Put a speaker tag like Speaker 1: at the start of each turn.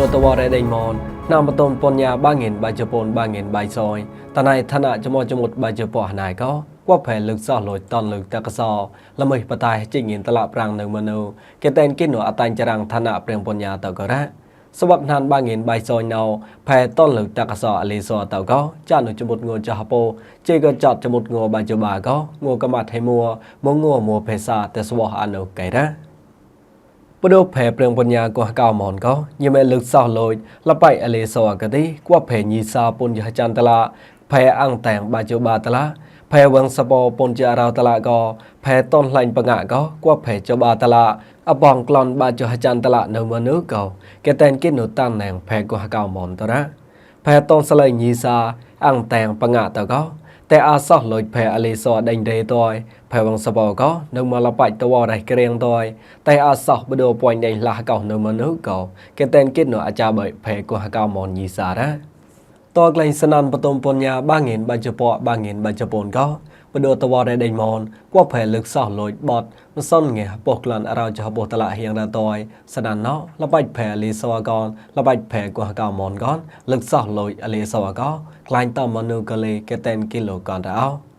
Speaker 1: វរដេញមនណាមតុនពញ្ញាបាងិនបច្ចពនបាងិនបៃសយតណៃឋានៈចមចមុតបច្ចពះណៃក៏គួបផែលឹកសោះលុយតនលឹកតកសល្មើបតាយជីងិនតលប្រាំងនៅមនុគេតែនគិននោះអតាញ់ចរាងឋានៈព្រៀងពញ្ញាតករៈសវកណានបាងិនបៃសយណៅផែតនលឹកតកសអលីសតកចានុចមុតងួចហពោជេកចតចមុតងួបច្ចបាក៏ងួកមាត់ហេមួមងួមួភេសាតសវះអនុកៃរៈ បដូផែព្រៀងបញ្ញាកោះកៅមនក៏ញិមេលឹកសោះលូចលបៃអលេសអកទីគួផែញីសាពុនយចន្ទឡាផែអងតែងបាជូបាតឡាផែវងសបោពុនជារោតឡាក៏ផែតនឡាញ់បងាក៏គួផែចបាតឡាអបងក្លនបាជូចន្ទឡានៅមនុក៏គេតែនគិននៅតាំងណែងផែកោះកៅមនតរ៉ាផែតនស្លៃញីសាអងតែងបងាតក៏ តែអាសោះលុយផែអលីសដេញដេតយផែវងសបោក៏នៅមកលបាច់តវរៃក្រៀងតយតែអាសោះបដូပွိုင်းដេញលះក៏នៅមនុក៏គេតែនគិតនៅអាចាបៃផែកោះកៅមនញីសារ៉ា តក្លែងសណានបតុមពញ្ញាបាងិនបាច់ពបាងិនបាច់ពនក៏បដូតវរៃដេញមនគួផែលឹកសោះលុយបតមិនសនងេពោះក្លានអរោចបោះតឡាហៀងរតយសណានណោលបាច់ផែលីសវកនលបាច់ផែកោះកៅមនកនលឹកសោះលុយអលីសវកក្លាញ់តមនុកលេកេតែនគីឡូកនតោ